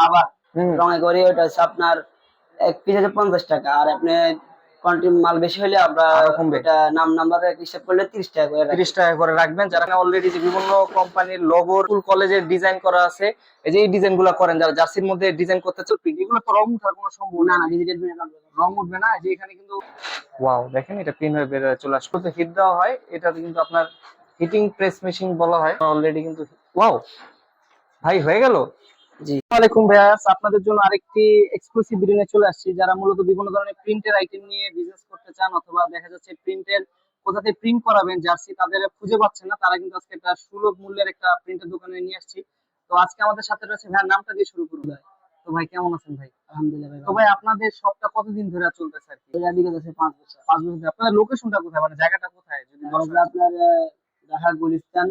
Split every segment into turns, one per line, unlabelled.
Rubber রঙে করে ওটা হচ্ছে আপনার এক পিস হচ্ছে পঞ্চাশ টাকা। আর আপনি কোয়ান্টিটি মাল বেশি হলে আমরা এটা নাম নাম্বার হিসাব করলে তিরিশ টাকা করে রাখি।
তিরিশ টাকা করে রাখবেন। যারা অলরেডি যে বিভিন্ন কোম্পানির লোগোর স্কুল কলেজের ডিজাইন করা আছে এই যে এই করেন যারা জার্সির মধ্যে ডিজাইন করতে চান এগুলো তো রং উঠার কোনো সম্ভব
না না। ডিজিটাল প্রিন্ট
রং উঠবে না যে এখানে কিন্তু ওয়াও দেখেন এটা প্রিন্ট হয়ে বের চলে তো হিট দেওয়া হয় এটাতে কিন্তু আপনার হিটিং প্রেস মেশিন বলা হয়। অলরেডি কিন্তু ওয়াও ভাই হয়ে গেল?
জি।
ভাইয়াস আপনাদের জন্য আরেকটি এক্সক্লুসিভ ভিডিও চলে আসছি। যারা মূলত বিভিন্ন ধরনের প্রিন্টের আইটেম নিয়ে বিজনেস করতে চান অথবা দেখা যাচ্ছে প্রিন্টের কোথাতে প্রিন্ট করাবেন জার্সি তাদের খুঁজে পাচ্ছেন না তারা কিন্তু আজকে একটা সুলভ মূল্যের একটা প্রিন্টের দোকানে নিয়ে আসছি। তো আজকে আমাদের সাথে রয়েছে ভাইয়ার নামটা দিয়ে শুরু করব তো ভাই কেমন আছেন ভাই?
আলহামদুলিল্লাহ ভাই
তো ভাই আপনাদের শপটা কতদিন ধরে চলতেছে আর কি?
এর দিকে আছে পাঁচ বছর।
পাঁচ বছর ধরে। আপনাদের লোকেশনটা কোথায়? মানে জায়গাটা কোথায়? যদি
আপনার ঢাকা গুলিস্তান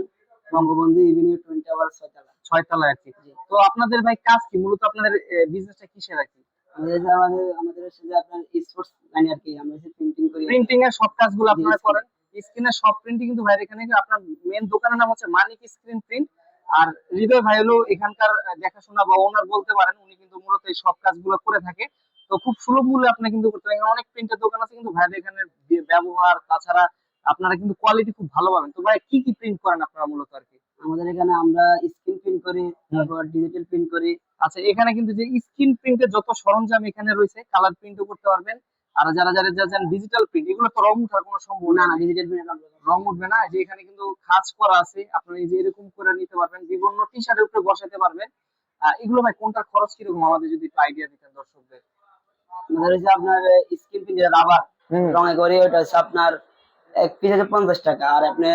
বঙ্গবন্ধু ইভিনিউ টোয়েন্টি আওয়ার ছয়তলা
আর কি তো আপনাদের ভাই কাজ কি? মূলত আপনাদের বিজনেসটা কিসের আর কি?
আমাদের আমাদের আমাদের হচ্ছে আপনার স্পোর্টস লাইন আর কি আমরা হচ্ছে প্রিন্টিং করি।
প্রিন্টিং এর সব কাজগুলো আপনারা করেন। স্ক্রিনের সব প্রিন্টিং কিন্তু ভাইয়ের এখানে আপনার মেন দোকানের নাম হচ্ছে মানিক স্ক্রিন প্রিন্ট আর হৃদয় ভাই হলো এখানকার দেখাশোনা বা ওনার বলতে পারেন উনি কিন্তু মূলত এই সব কাজগুলো করে থাকে। তো খুব সুলভ মূল্যে আপনি কিন্তু করতে পারেন। অনেক প্রিন্টের দোকান আছে কিন্তু ভাইয়ের এখানে ব্যবহার তাছাড়া আপনারা কিন্তু কোয়ালিটি খুব ভালো পাবেন। তো ভাই কি কি প্রিন্ট করেন আপনারা মূলত আর কি?
আমাদের এখানে আমরা স্ক্রিন প্রিন্ট করি তারপর ডিজিটাল প্রিন্ট করি।
আচ্ছা এখানে কিন্তু যে স্ক্রিন প্রিন্টের যত সরঞ্জাম এখানে রয়েছে কালার প্রিন্টও করতে পারবেন। আর যারা যারা যাচ্ছেন ডিজিটাল প্রিন্ট এগুলো তো রং উঠার কোনো সম্ভব
না
না
ডিজিটাল প্রিন্ট
রং উঠবে না যে এখানে কিন্তু কাজ করা আছে আপনি এই যে এরকম করে নিতে পারবেন। বিভিন্ন টি শার্টের উপরে বসাতে পারবেন। এগুলো ভাই কোনটার খরচ কীরকম? আমাদের যদি একটু আইডিয়া দিতেন দর্শকদের।
আমাদের হচ্ছে আপনার স্ক্রিন প্রিন্ট রাবার রঙে করে ওটা হচ্ছে আপনার এক পিস হচ্ছে পঞ্চাশ টাকা আর আপনি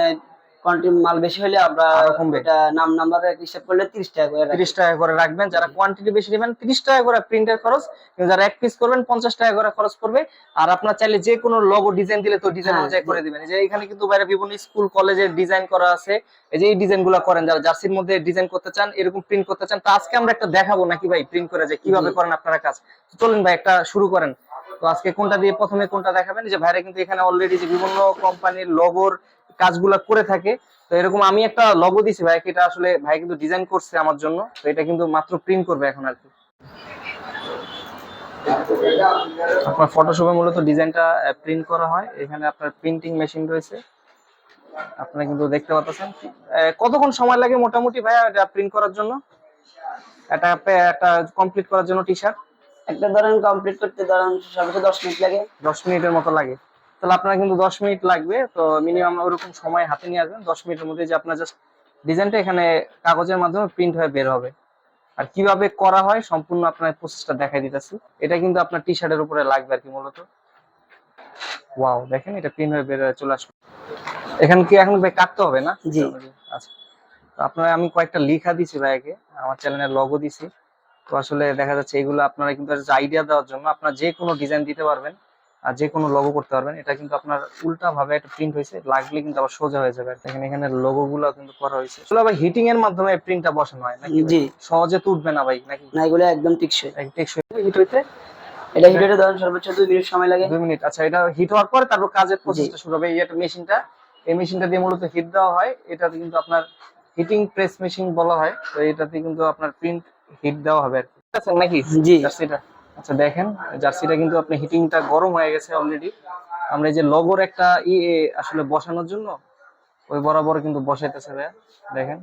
কোয়ান্টিটি মাল বেশি হলে আমরা। এটা নাম নাম্বার হিসাব করলে তিরিশ টাকা করে রাখি।
তিরিশ টাকা করে রাখবেন। যারা কোয়ান্টিটি বেশি নেবেন তিরিশ টাকা করে প্রিন্টের খরচ কিন্তু যারা এক পিস করবেন পঞ্চাশ টাকা করে খরচ পড়বে। আর আপনার চাইলে যে কোনো লোগো ডিজাইন দিলে তো ডিজাইন
হ্যাঁ,
অনুযায়ী করে দিবেন। যে এখানে কিন্তু বাইরে বিভিন্ন স্কুল কলেজের ডিজাইন করা আছে। এই যে এই ডিজাইনগুলো করেন যারা জার্সির মধ্যে ডিজাইন করতে চান এরকম প্রিন্ট করতে চান তো আজকে আমরা একটা দেখাবো নাকি ভাই প্রিন্ট করে যে কীভাবে করেন আপনারা কাজ। চলুন ভাই একটা শুরু করেন। তো আজকে কোনটা দিয়ে প্রথমে কোনটা দেখাবেন? যে ভাইরা কিন্তু এখানে অলরেডি যে বিভিন্ন কোম্পানির লোগোর কাজগুলো করে থাকে। তো এরকম আমি একটা লগো দিছি ভাই এটা আসলে ভাই কিন্তু ডিজাইন করছে আমার জন্য। তো এটা কিন্তু মাত্র প্রিন্ট করবে এখন আর কি। আপনার ফটোশপে মূলত ডিজাইনটা প্রিন্ট করা হয়। এখানে আপনার প্রিন্টিং মেশিন রয়েছে। আপনারা কিন্তু দেখতে পাচ্ছেন। কতক্ষণ সময় লাগে মোটামুটি ভাইয়া এটা প্রিন্ট করার জন্য? এটা, একটা কমপ্লিট করার জন্য টি শার্ট
একটা ধরেন কমপ্লিট করতে ধরেন সর্বোচ্চ দশ মিনিট লাগে।
দশ মিনিটের মতো লাগে। তাহলে আপনার কিন্তু দশ মিনিট লাগবে তো মিনিমাম ওরকম সময় হাতে নিয়ে আসবেন। দশ মিনিটের মধ্যে যে আপনার জাস্ট ডিজাইনটা এখানে কাগজের মাধ্যমে প্রিন্ট হয়ে বের হবে। আর কীভাবে করা হয় সম্পূর্ণ আপনার প্রসেসটা দেখাই দিতেছি। এটা কিন্তু আপনার টি শার্টের উপরে লাগবে আর কি মূলত। ওয়াও দেখেন এটা প্রিন্ট হয়ে বের হয়ে চলে আসবে এখানে কি এখন ভাই কাটতে হবে না?
জি।
আচ্ছা। তো আপনারা আমি কয়েকটা লেখা দিছি ভাইকে আমার চ্যানেলের লগো দিছি। তো আসলে দেখা যাচ্ছে এগুলো আপনারা কিন্তু আইডিয়া দেওয়ার জন্য আপনারা যে কোনো ডিজাইন দিতে পারবেন আর যে কোনো লোগো করতে পারবেন। এটা কিন্তু আপনার উল্টা ভাবে একটা প্রিন্ট হয়েছে লাগলে কিন্তু আবার সোজা হয়ে যাবে। দেখেন এখানে লোগো গুলো কিন্তু করা হয়েছে। ভাই হিটিং এর মাধ্যমে প্রিন্টটা বসানো হয় নাকি?
জি।
সহজে তো না ভাই নাকি?
না এগুলো একদম টিকসই।
টেকসই। হিট হইতে?
এটা হিটারে ধরেন সর্বোচ্চ দুই মিনিট সময় লাগে।
দুই মিনিট। আচ্ছা এটা হিট হওয়ার পরে তারপর কাজের প্রসেসটা শুরু হবে। এই একটা মেশিনটা এই মেশিনটা দিয়ে মূলত হিট দেওয়া হয়। এটাতে কিন্তু আপনার হিটিং প্রেস মেশিন বলা হয়। তো এটাতে কিন্তু আপনার প্রিন্ট হিট দেওয়া হবে আর কি। ঠিক আছে নাকি?
জি।
জার্সিটা? আচ্ছা দেখেন জার্সিটা কিন্তু আপনি হিটিংটা গরম হয়ে গেছে অলরেডি আমরা এই যে লগোর একটা ই আসলে বসানোর জন্য ওই বরাবর কিন্তু বসাইতেছে ভাইয়া। দেখেন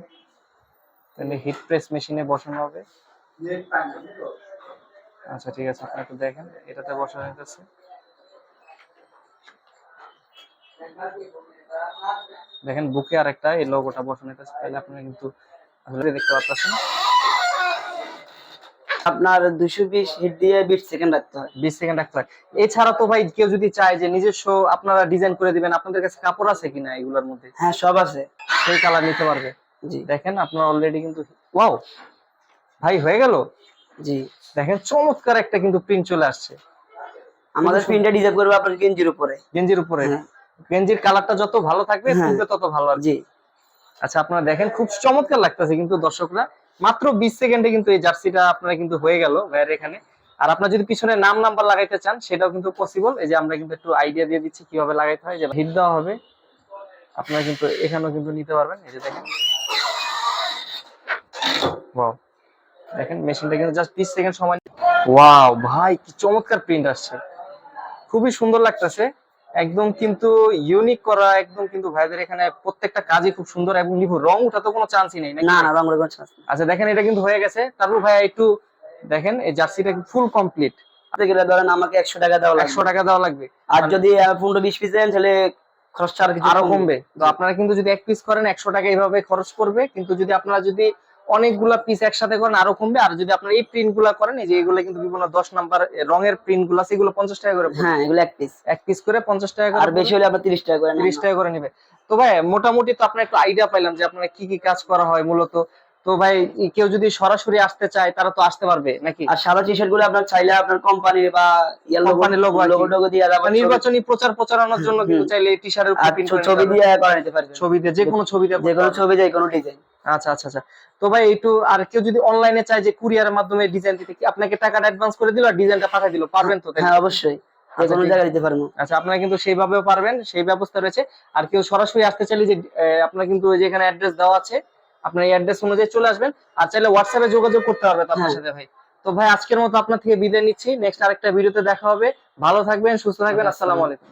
তাহলে হিট প্রেস মেশিনে বসানো হবে। আচ্ছা ঠিক আছে আপনি একটু দেখেন এটাতে বসানো হইতেছে। দেখেন বুকে আরেকটা এই লোগোটা বসানো হইতেছে তাহলে আপনারা কিন্তু আসলে দেখতে পাচ্ছেন
আপনার দুশো বিশ হিট দিয়ে বিশ সেকেন্ড রাখতে হয়।
বিশ সেকেন্ড রাখতে হয়। এছাড়া তো ভাই কেউ যদি চায় যে নিজস্ব আপনারা ডিজাইন করে দিবেন আপনাদের কাছে কাপড় আছে কিনা এগুলোর মধ্যে?
হ্যাঁ সব আছে।
সেই কালার নিতে পারবে।
জি।
দেখেন আপনার অলরেডি কিন্তু ওয়াও ভাই হয়ে গেল?
জি।
দেখেন চমৎকার একটা কিন্তু প্রিন্ট চলে আসছে।
আমাদের প্রিন্টটা ডিজাইন করবে আপনার গেঞ্জির উপরে।
গেঞ্জির উপরে।
হ্যাঁ।
গেঞ্জির কালারটা যত ভালো থাকবে
হ্যাঁ।
তত ভালো আর
জি।
আচ্ছা আপনারা দেখেন খুব চমৎকার লাগতেছে কিন্তু দর্শকরা। মাত্র বিশ সেকেন্ডে কিন্তু এই জার্সিটা আপনারা কিন্তু হয়ে গেল ভাইয়ের এখানে। আর আপনার যদি পিছনে নাম নাম্বার লাগাইতে চান, সেটাও কিন্তু পসিবল এই যে আমরা কিন্তু একটু আইডিয়া দিয়ে দিচ্ছি কীভাবে লাগাইতে হয়। যে হিট দেওয়া হবে। আপনারা কিন্তু এখানেও কিন্তু নিতে পারবেন। এই যে দেখেন। দেখেন মেশিনটা কিন্তু জাস্ট বিশ সেকেন্ড সময় ওয়াও ভাই, কি চমৎকার প্রিন্ট আসছে। খুবই সুন্দর লাগতেছে। একদম কিন্তু ইউনিক করা একদম কিন্তু ভাইদের এখানে প্রত্যেকটা কাজই খুব সুন্দর এবং নিখুঁত রং উঠা তো কোনো চান্সই নেই?
না না রং করে কোনো নেই।
আচ্ছা দেখেন এটা কিন্তু হয়ে গেছে। তারপর ভাই একটু দেখেন এই জার্সিটা ফুল কমপ্লিট
হাতে গেলে ধরেন আমাকে একশো টাকা দেওয়া লাগবে।
একশো টাকা দেওয়া লাগবে।
আর যদি আহ, পনেরো বিশ পিস দেন তাহলে খরচটা আর কিছু
আরও কমবে। তো আপনারা কিন্তু যদি এক পিস করেন একশো টাকা এইভাবে খরচ করবে। কিন্তু যদি আপনারা যদি অনেকগুলা পিস একসাথে করেন আরও কমবে। আর যদি আপনার এই প্রিন্টগুলা করেন এই যে এগুলো কিন্তু বিভিন্ন দশ নাম্বার রঙের প্রিন্টগুলা সেগুলো পঞ্চাশ টাকা করে
হ্যাঁ এগুলো এক পিস
এক পিস করে পঞ্চাশ টাকা করে
আর বেশি হলে আবার তিরিশ টাকা করে।
তিরিশ টাকা করে নেবে। তো ভাই মোটামুটি তো আপনার একটু আইডিয়া পাইলাম যে আপনার কি কি কাজ করা হয় মূলত। তো ভাই কেউ যদি সরাসরি আসতে চায় তারা তো আসতে পারবে নাকি?
আর সাদা টি শার্টগুলো আপনার চাইলে আপনার কোম্পানি বা
কোম্পানির কি।
লোগো টোগো দিয়ে
নির্বাচনী প্রচার প্রচারণার জন্য কিন্তু চাইলে টি শার্টের
আর ছ- ছবি দিয়ে করে নিতে পারবেন
ছবি দিয়ে যে কোনো ছবি দিয়ে
যে কোনো ছবি যে কোনো ডিজাইন
আচ্ছা আচ্ছা আচ্ছা। তো ভাই একটু আর কেউ যদি অনলাইনে চায় যে কুরিয়ারের মাধ্যমে ডিজাইন দিতে কি আপনাকে টাকাটা অ্যাডভান্স করে দিল আর ডিজাইনটা পাঠিয়ে দিল? পারবেন তো
হ্যাঁ অবশ্যই।
আচ্ছা,
কোনো জায়গায় দিতে পারব।
আচ্ছা আপনারা কিন্তু সেইভাবেও পারবেন সেই ব্যবস্থা রয়েছে। আর কেউ সরাসরি আসতে চাইলে যে আপনার কিন্তু ওই যে এখানে অ্যাড্রেস দেওয়া আছে আপনার এই অ্যাড্রেস অনুযায়ী চলে আসবেন। আর চাইলে হোয়াটসঅ্যাপে যোগাযোগ করতে পারবেন তার আপনার
হ্যাঁ।
সাথে ভাই। তো ভাই আজকের মতো আপনার থেকে বিদায় নিচ্ছি। নেক্সট আরেকটা ভিডিওতে দেখা হবে। ভালো থাকবেন সুস্থ থাকবেন। আসসালামু আলাইকুম।